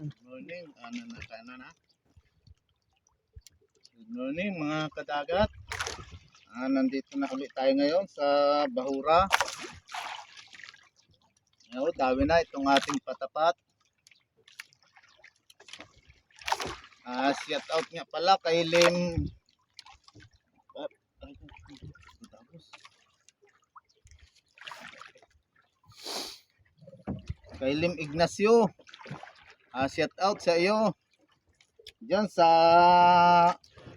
Good morning. Ano na sana na? Good morning mga kadagat. Ah, nandito na ulit tayo ngayon sa Bahura. Ngayon, dami na itong ating patapat. Ah, shout out nga pala kay Lim. Kay Lim Ignacio. Ah, shout out sa iyo. Diyan sa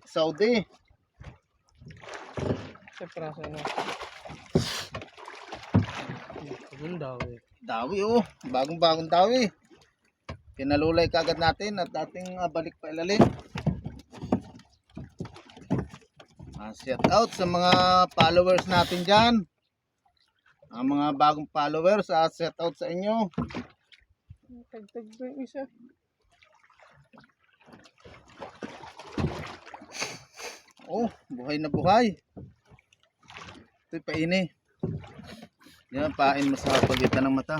Saudi. Sa praso na. Kung daw eh. Dawi oh, bagong-bagong dawi. Kinalulay kagad natin at ating ah, balik pa ilalim. Ah, shout out sa mga followers natin diyan. Ang mga bagong followers, ah, shout out sa inyo. Tagtag ba yung isa? Oh, buhay na buhay. Ito'y paini. Yan, pain mo sa pagitan ng mata.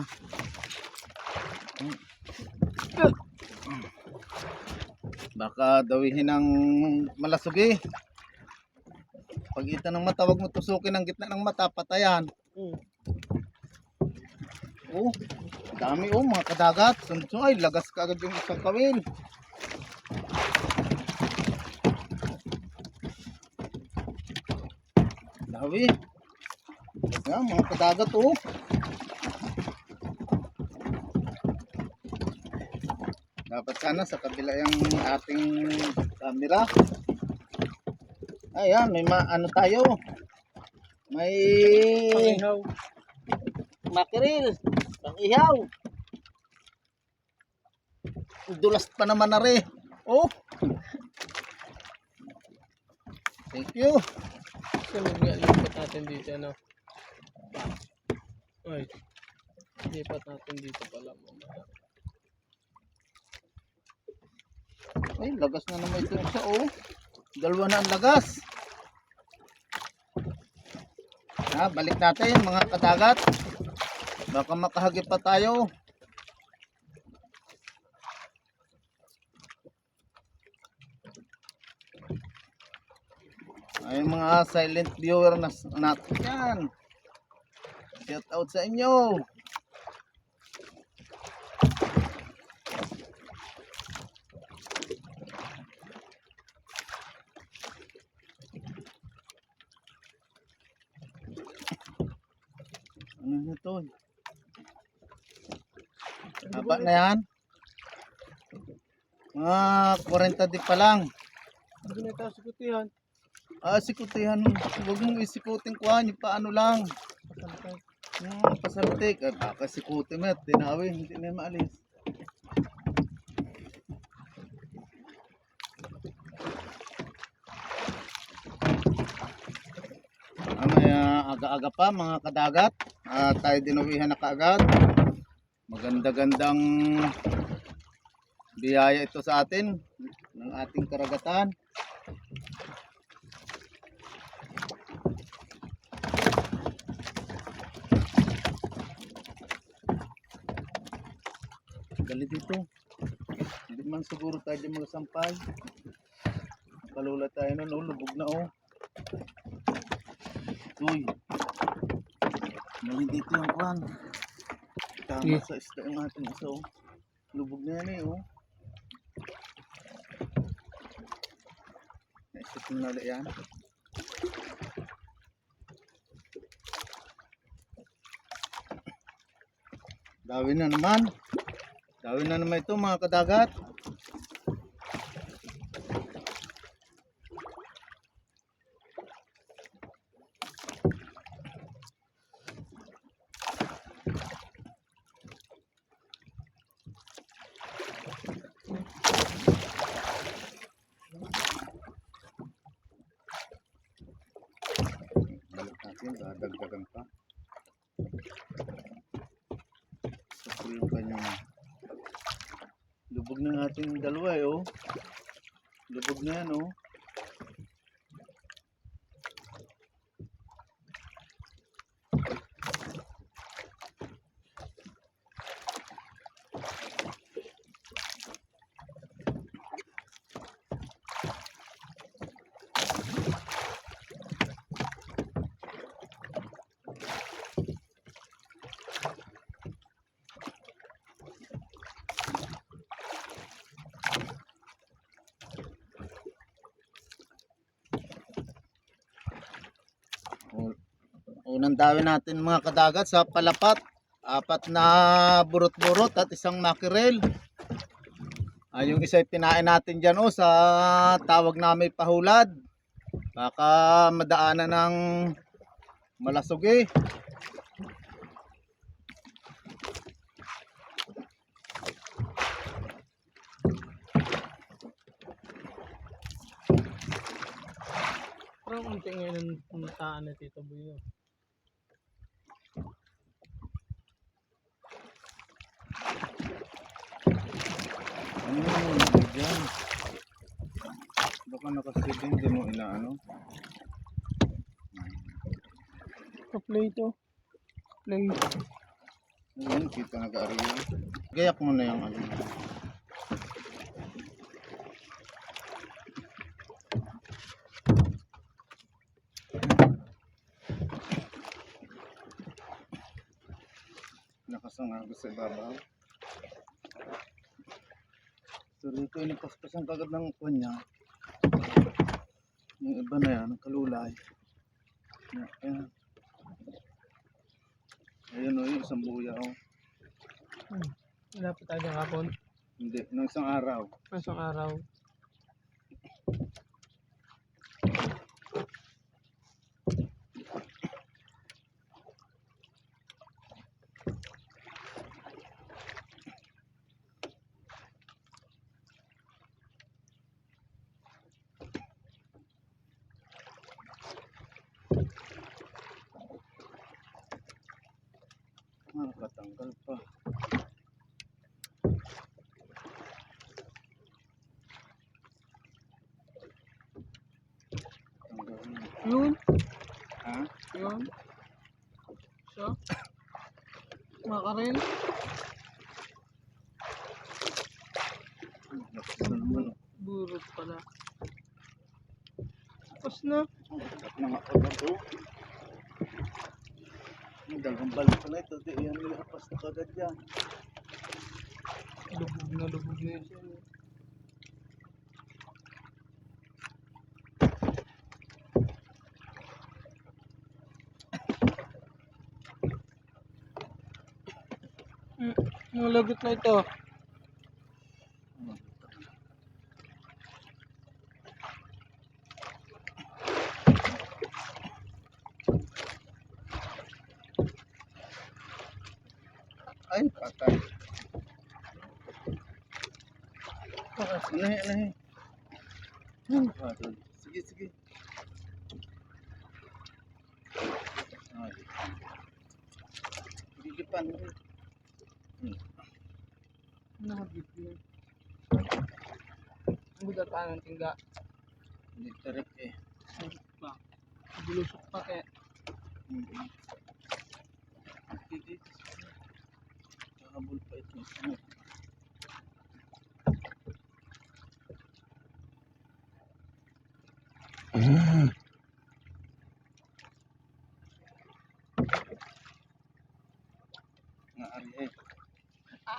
Hmm. Baka dawihin ng malasugi. Pagitan ng mata, wag mo tusukin ang gitna ng mata, patayan. Hmm. Oh, dami oh, mga kadagat. Sunod ay, lagas ka agad yung isang kawil. Dawi. Yan, mga kadagat oh. Dapat sana sa kabila yung ating camera. Ayan, may ma ano tayo. May Pangihaw. makiril, pang ihaw. Dulas pa naman na rin. Oh. Thank you. So, mag-lipat natin dito, ano? Ay. Lipat natin dito pala. mamaya. Ay, lagas na naman ito isa, oh. Dalawa na ang lagas. Ha, balik natin mga kadagat. Baka makahagip pa tayo. Ay, mga silent viewer na natin yan. Shout out sa inyo. Ano na to? Haba na yan. Mga 40 di pa lang. Hindi na tayo sikutihan. Ah, sikutihan. Huwag mong isikutin ko yung paano lang. Pasantay. Hmm, pasaltik. At baka sikutin mo at dinawi. Hindi na maalis. Mamaya aga-aga pa mga kadagat. At tayo dinuwihan na kaagad. Maganda-gandang biyaya ito sa atin ng ating karagatan. Dali dito. Hindi man siguro tayo dyan magsampay. Kalula tayo nun, oh, na oh. Uy. Dali dito yung kwan. Tama Sige. sa isda yung ating isa oh. Lubog na yan eh oh. Naisip mo na yan. Dawi na naman. Dawi na naman ito mga kadagat. Balik natin, dadagdagan pa. Ito yung kanyang lubog ng ating dalawa eh oh. Lubog na yan oh. Unang dawi natin mga kadagat sa palapat. Apat na burot-burot at isang makirel. Ay, yung isa pinain natin dyan oh, sa tawag namin pahulad. Baka madaanan ng malasugi. Parang unti ngayon ang pumuntaan na Tito Boy. Ano dyan? Baka nakasilin din mo inaano. Pa-play to. Play. Ayun, kita nag-aariya. Gayak mo na yung ano. Nakasangago sa ibabaw. So rito inipaspasan kagad ng kuwan niya. Yung iba na yan, ang kalulay. Ayan. Ayun o, yung isang buya o. Hmm. Wala pa tayo ng hapon. Hindi, nung isang araw. Masang araw. Nakatanggal pa. Tanggal na. Yun. Ha? Yun. Siya. Makarel. Lakas na naman. oh. Burot pala. At mga kabato. Ang dalawang balik pala ito. Di yan nilapas na kagad yan. Lubog na lubog na yun siya. no? Hmm, Mga lagot na. Gigipan. Hmm. Nakabit na. Ang budat pa ng tingga. Hindi tarik eh. Sarap pa. Bulusok pa. Mm-hmm. Sige. Kahabol pa ito. Ano? Naari eh.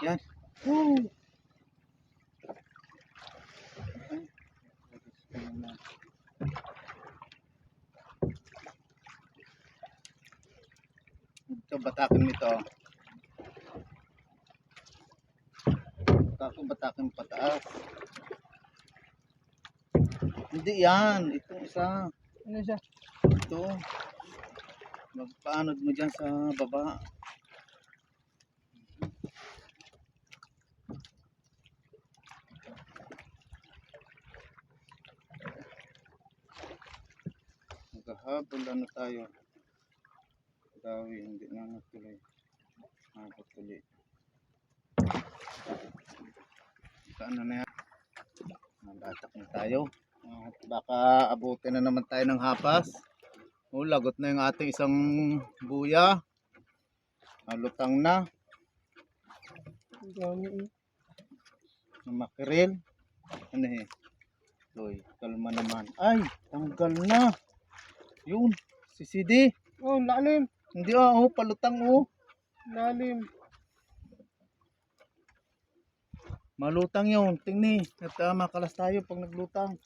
Yan. Woo! Ay, gusto ko na. Ito, nito. Batakin, batakin pataas. Hindi yan. Itong isa. Ano siya? Ito. Magpaanod mo dyan sa baba. Maghahabol ano tayo. Dawi, hindi na natuloy. Habot tuloy. Saan na yan? Nalatak na tayo. At baka abutin na naman tayo ng hapas. O, lagot na yung ating isang buya. Malutang na. Ang dami eh. ng makiril. Ano eh? Loy, kalma naman. Ay, tanggal na. Yun, si CD. Oh, lalim. Hindi ah, oh, palutang oh. Lalim. Malutang yun, tingni. At uh, makalas tayo pag naglutang.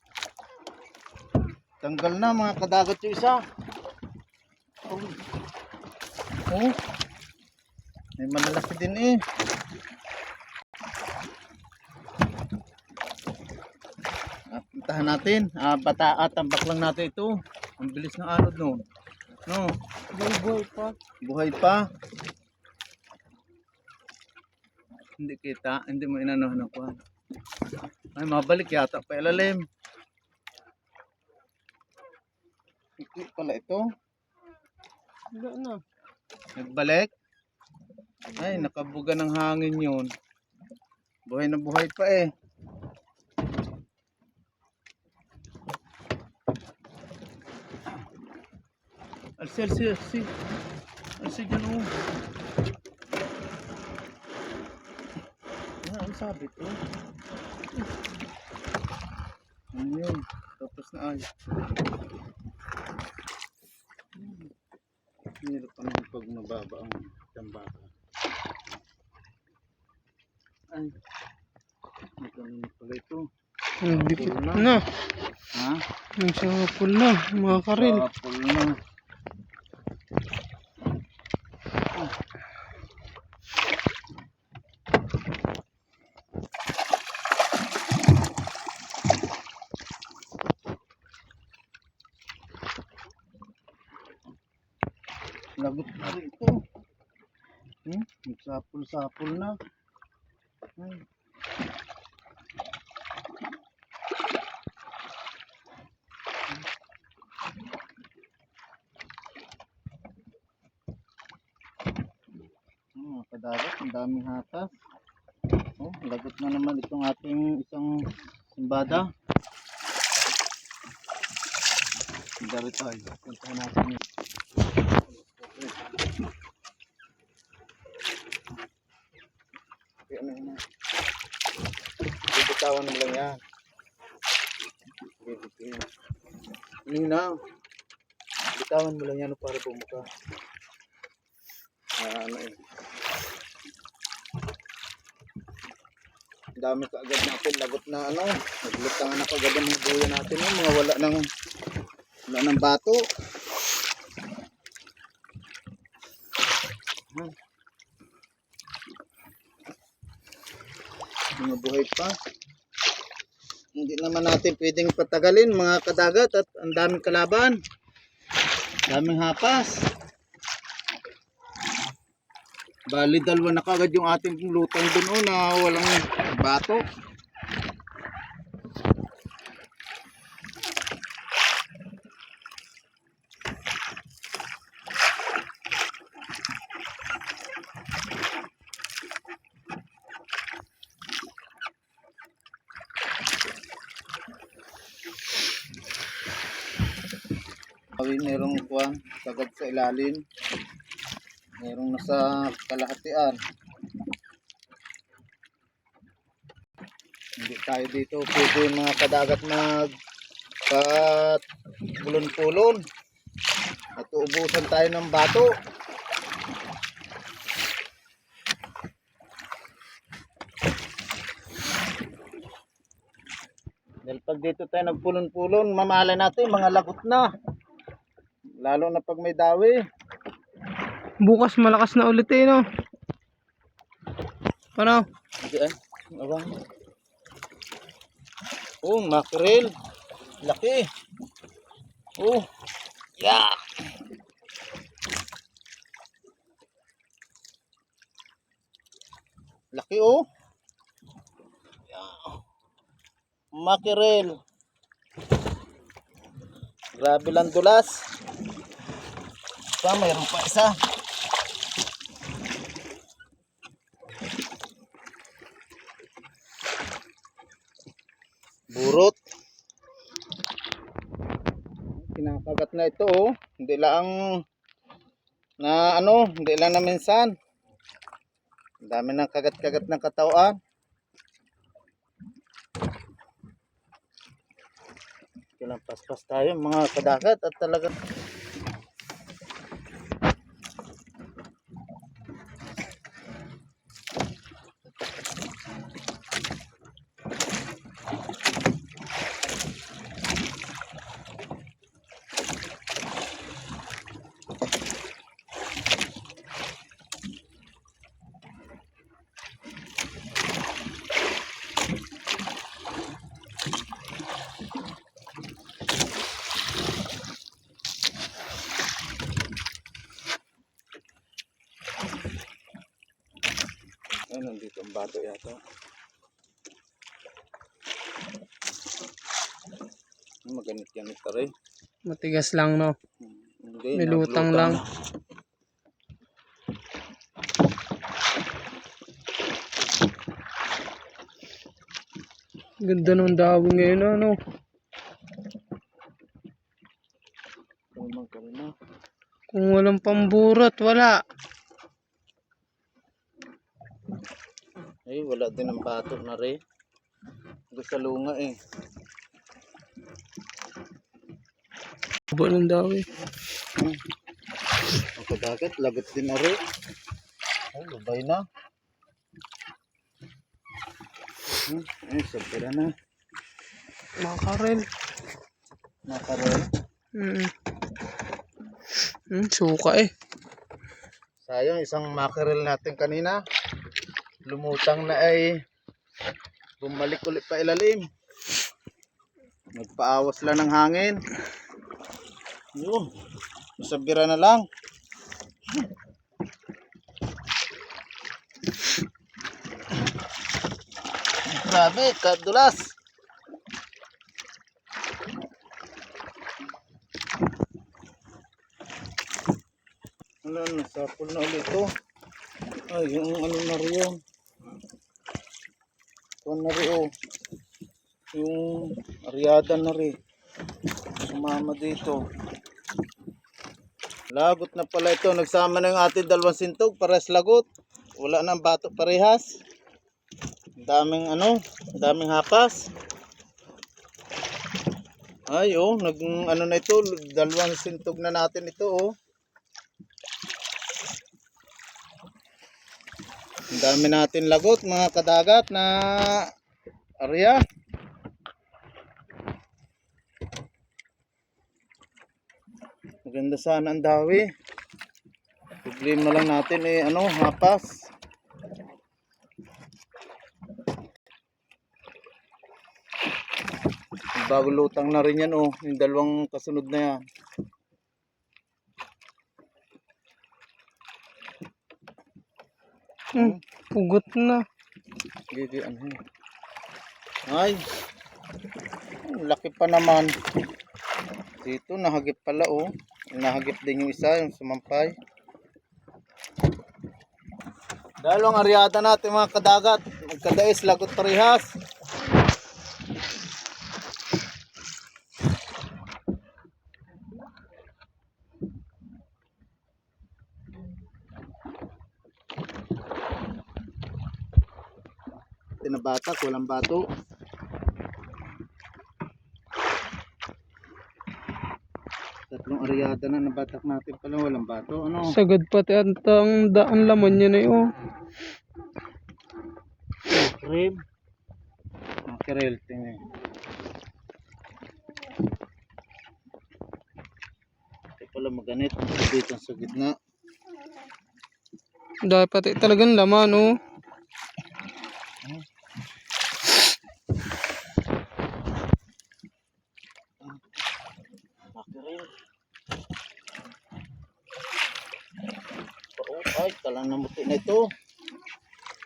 Tanggal na mga kadagat yung isa. Oh. Oh. May malalaki din eh. Ah, Puntahan natin. Ah, bata at tambak lang natin ito. Ang bilis ng anod no. No, Buhay pa. buhay pa. Hindi kita, hindi mo inanohan ako. Ay, mabalik yata pa ilalim. Hindi pala ito. Wala na. Nagbalik. Ay, nakabuga ng hangin yun. Buhay na buhay pa eh. Alsi, alsi, alsi. Alsi dyan oh. Ah, ang sabi to. Ano yun? Tapos na ay. Hirap pa naman pag mababa ang tambaka. Ay. May kanina pala ito. Dikit Puro na. na. Ha? Ang sapul na. Mga karil. Apple na. Lagot na rin ito. Hmm? Sapul-sapul na. Ay. Oh, kadagat, ang daming hatas. Oh, lagot na naman itong ating isang simbada. Dari tayo. Puntahan natin yun. Okay, ano yun? Bibitawan mo lang yan. Bibitawan. Ano na? Bitawan mo lang yan para bumuka. Ah, ano eh. Dami kaagad natin lagot na ano. Naglutangan na kaagad ang mga buya natin. Oh, mga wala ng wala ng bato. Hmm. Mga buhay pa. Naman natin pwedeng patagalin mga kadagat at ang daming kalaban. Daming hapas. Bali, dalawa na kagad yung ating lutang dun oh, na walang bato. Sa ilalim. Merong nasa kalahatian. Hindi tayo dito pwede yung mga kadagat mag kat pulon-pulon. At uubusan tayo ng bato. Dahil pag dito tayo nagpulon-pulon, mamala natin mga lagot na. Lalo na pag may dawi. Bukas malakas na ulit eh, no? Ano? Hindi ah. Abang. Oh, mackerel. Laki. Oh. Yeah. Laki oh. Yeah. Mackerel. Grabe lang dulas. Pa, mayroon pa isa. burot. Kinakagat na ito oh. Hindi lang na ano hindi lang na minsan. Ang dami ng kagat-kagat ng katawan. Kailang paspas tayo mga kadagat at talaga bato yata. Maganit-ganit ka rin. Matigas lang no. Hindi, May lutang lang. Ganda ng dawing ngayon ano. Kung walang pamburot, wala. Ay, wala din ang bato na rin. Sa lunga eh. Haba ng dawi. Hmm. Ang kadagat, lagot din na rin. Ay, lubay na. Hmm. Ay, sabira na. Mga karel. Nakaroon. Mm. Mm, suka eh. Sayang, isang mackerel natin kanina. Lumutang na ay bumalik ulit pa ilalim. Nagpaawas lang ng hangin. Yun. Sabira na lang. Grabe, kadulas. Ano, nasapol na ulit ito. Ay, yung ano na rin yun. Ito na rin oh. Yung ariada na rin. Sumama dito. Lagot na pala ito. Nagsama na yung ating dalawang sintog. Pares lagot. Wala nang bato parehas. Daming ano. daming hapas. Ay oh. Nag, ano na ito. Dalawang sintog na natin ito oh. Ang dami natin lagot mga kadagat na area. Maganda sana ang dawi. Problema lang natin eh ano, hapas. Bago lutang na rin yan oh, yung dalawang kasunod na yan. Mm, pugot na. Hindi, ano. Ay, laki pa naman. Dito, nahagip pala oh. Nahagip din yung isa, yung sumampay. Dalawang aryata natin mga kadagat. Magkadais, lagot parehas. Tinabatak, walang bato. Aryata na nabatak natin pala, walang bato. Ano? Sagad pati ang ang daan laman niya na yun. Cream. Mackerel, tingnan. Ito pala maganit. Dito sa gitna. Dahil pati talagang laman oh. Mackerel. Oh, ay, talang namuti na ito.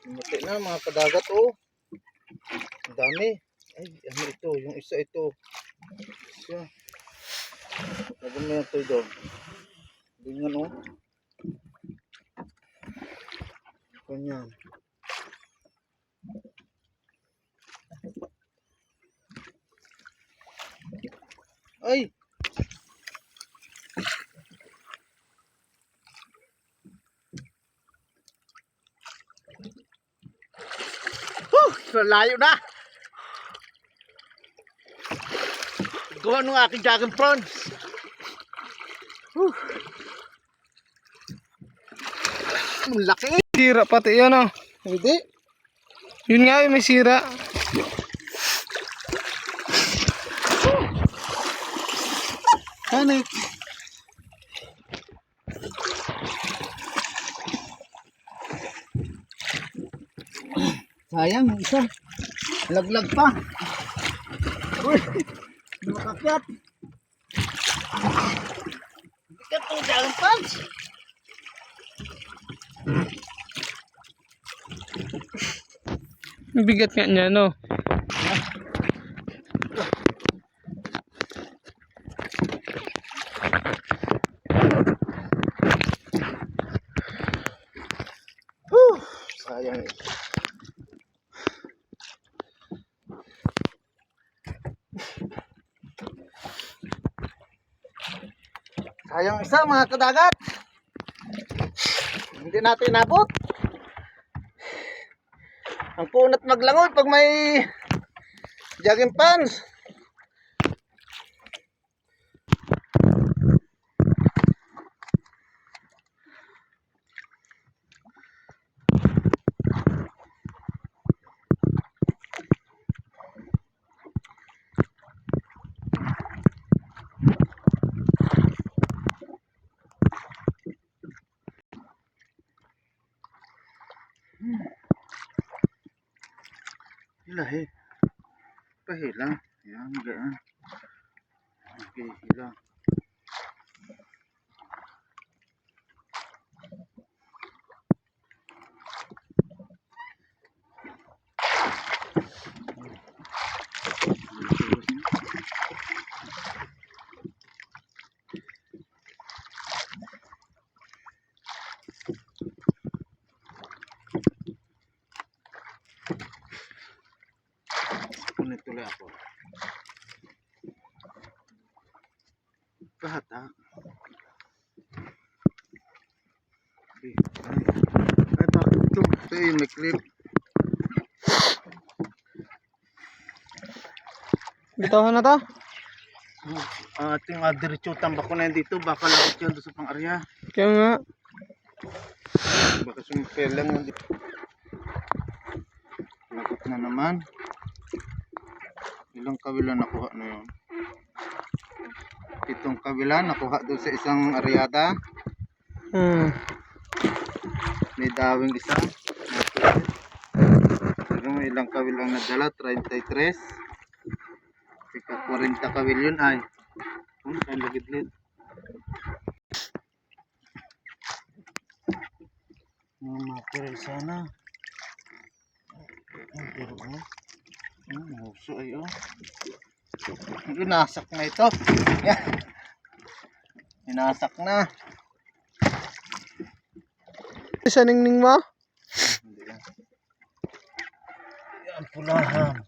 Namuti kadagat oh. Ang dami. Ay, ano ito? Yung isa ito. Isa. Lagyan mo yan ito doon. Ganyan oh. Ganyan. Ay! Layo na! Gawa nung aking dragon prawns. Huh! Ang laki! Sira pati yan oh. Hindi. Yun nga yung may sira. Kanik. Sayang, isa. Laglag pa. Uy, makakyat. Bigat ng dragon punch. Bigat nga niya, no? Sayang. Isa mga kadagat. Hindi natin inabot. Ang kunat maglangoy pag may jogging pants. Hila he. Pahila. Yan, gaan. Okay, hila. Okay. Ay, bakit ito? Ito yun, may clip. Bitahan na to? Uh, ating uh, diretso tambak ko na dito. Baka lakot yan doon sa pang-area. Kaya nga. Baka sumipel lang yun dito. Lagot na naman. Ilang kabila nakuha na yun? Itong kabila nakuha doon sa isang areada. Hmm. May dawing isa. Pero ilang kawil ang nadala, 33. Ika 40 kawil yun ay. Hmm, ay lagidlid. Mga mackerel sana. Ang pero ano? Ang huso ay oh. Ginasak na ito. Yan. Ginasak na. Isa ningning mo? Yan, pulahan.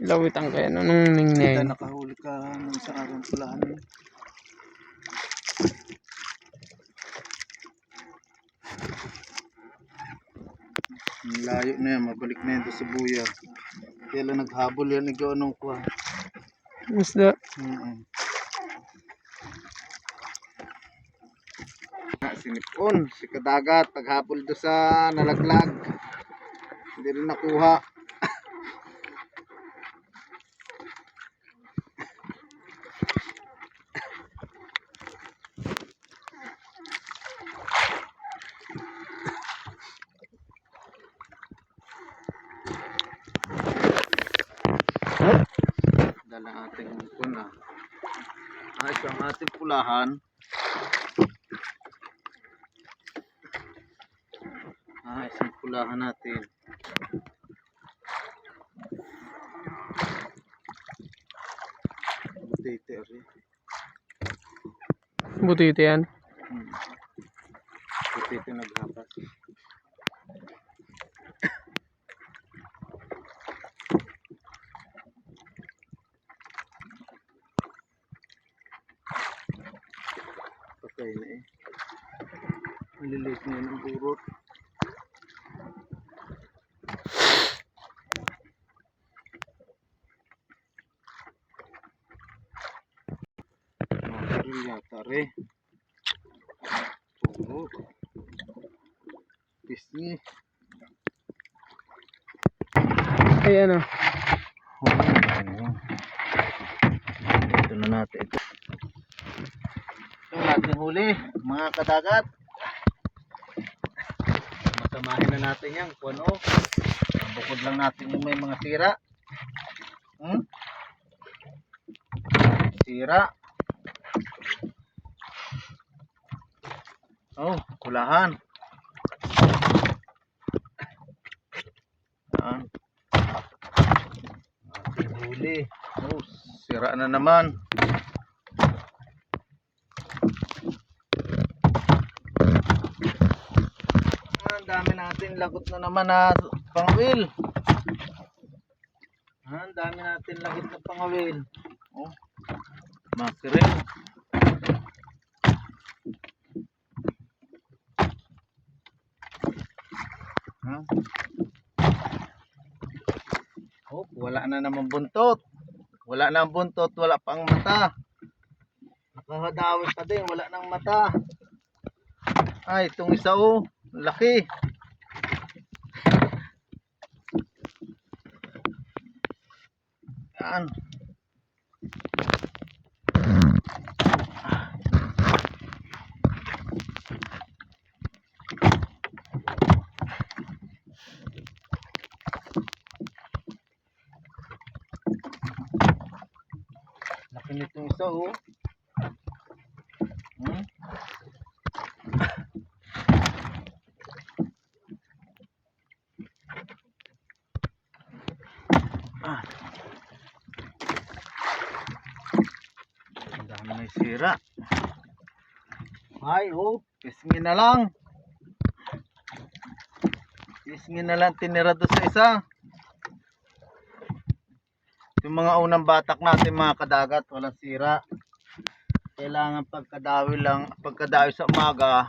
Lawit ang kaya no, nung Kita ningning. nakahuli ka ng isang araw pulahan. Ang layo na yan, mabalik na yan doon sa buya. Kaya lang naghabol yan, ikaw anong kuha. Isda. Mm Sinipon, si Kadagat, paghapol doon sa nalaglag. Hindi rin nakuha. Dala ating mumpon ah. Ah, ito ang ating pulahan. Ah, isang pulahan natin. Butete ari. Butiti yan. Hmm. Butete naghapas. Patay na eh. Maliliit na yun ang burot. Makaril yata re. Puro. Pisngi. Ayan o. Ito na natin ito. Yung ating huli, mga kadagat. Masamahin na natin yan kung ano. Bukod lang natin yung may mga sira. Hmm? Sira. Oh, kulahan. Yan. Ating huli. Oh, sira na naman. Ah, Ang dami natin lagot na naman na pangawil. Ah, Ang dami natin lagot na pangawil. Oh. Mackerel. Ha? Oh, wala na naman buntot. Wala na ang buntot, wala pang mata. Nakahadawi pa din, wala nang mata. Ay, itong isa oh, laki. Yan. Laki nitong isa oh. Hmm? Ah. Ang dami na sira. Ay, oh, pisngin na lang. Pisngin na lang tinira doon sa isa. Yung mga unang batak natin mga kadagat, walang sira. Kailangan pagkadawi lang, pagkadawi sa umaga,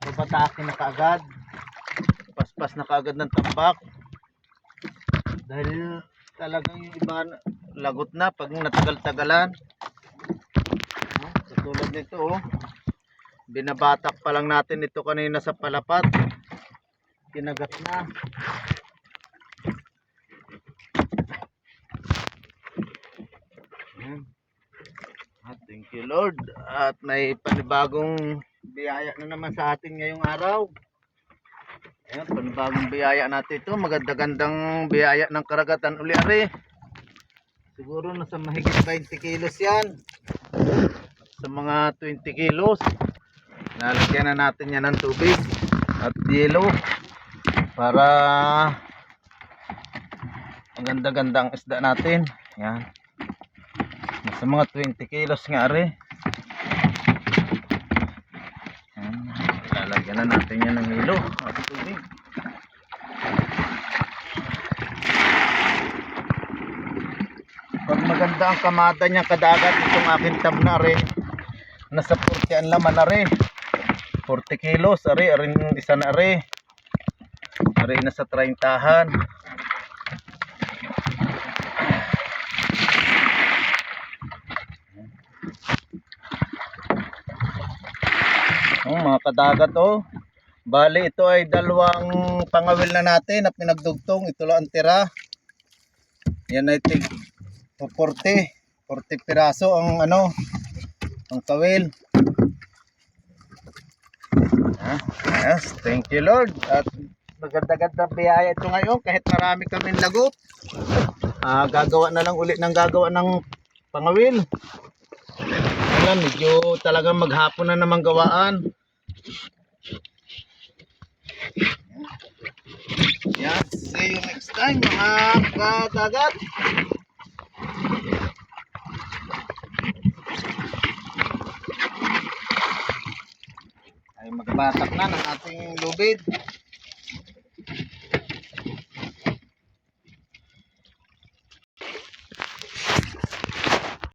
babatakin na kaagad. Paspas na kaagad ng tambak. Dahil talagang yung iba lagot na pag natagal-tagalan. Katulad nito oh. Binabatak pa lang natin ito kanina sa palapat. Kinagat na. At thank you Lord. At may panibagong biyaya na naman sa atin ngayong araw. Ayan, panibagong biyaya natin ito. Maganda-gandang biyaya ng karagatan uli ari. Siguro nasa mahigit 20 kilos yan. Sa mga 20 kilos. Lalagyan na natin yan ng tubig at yelo para ang ganda-ganda ang isda natin. Yan. Nasa mga 20 kilos nga ari. Yan. Lalagyan na natin yan ng hilo at tubig. Pag maganda ang kamada niya kadagat itong aking tab na ari. Nasa 40 ang laman na ari. 40 kilos ari yung isa na ari. Ari nasa 30han. Oh, mga kadagat oh. Bali ito ay dalawang pangawil na natin na pinagdugtong. Ito lang ang tira. Yan ay tig 40. 40 piraso ang ano, ang kawil. Ah, yes, thank you Lord. At maganda-ganda biyaya ito ngayon kahit marami kaming lagot. Ah, gagawa na lang ulit ng gagawa ng pangawil. Alam, medyo talagang maghapon na naman gawaan. Yan, see you next time mga kadagat. Ay magbatak na ng ating lubid.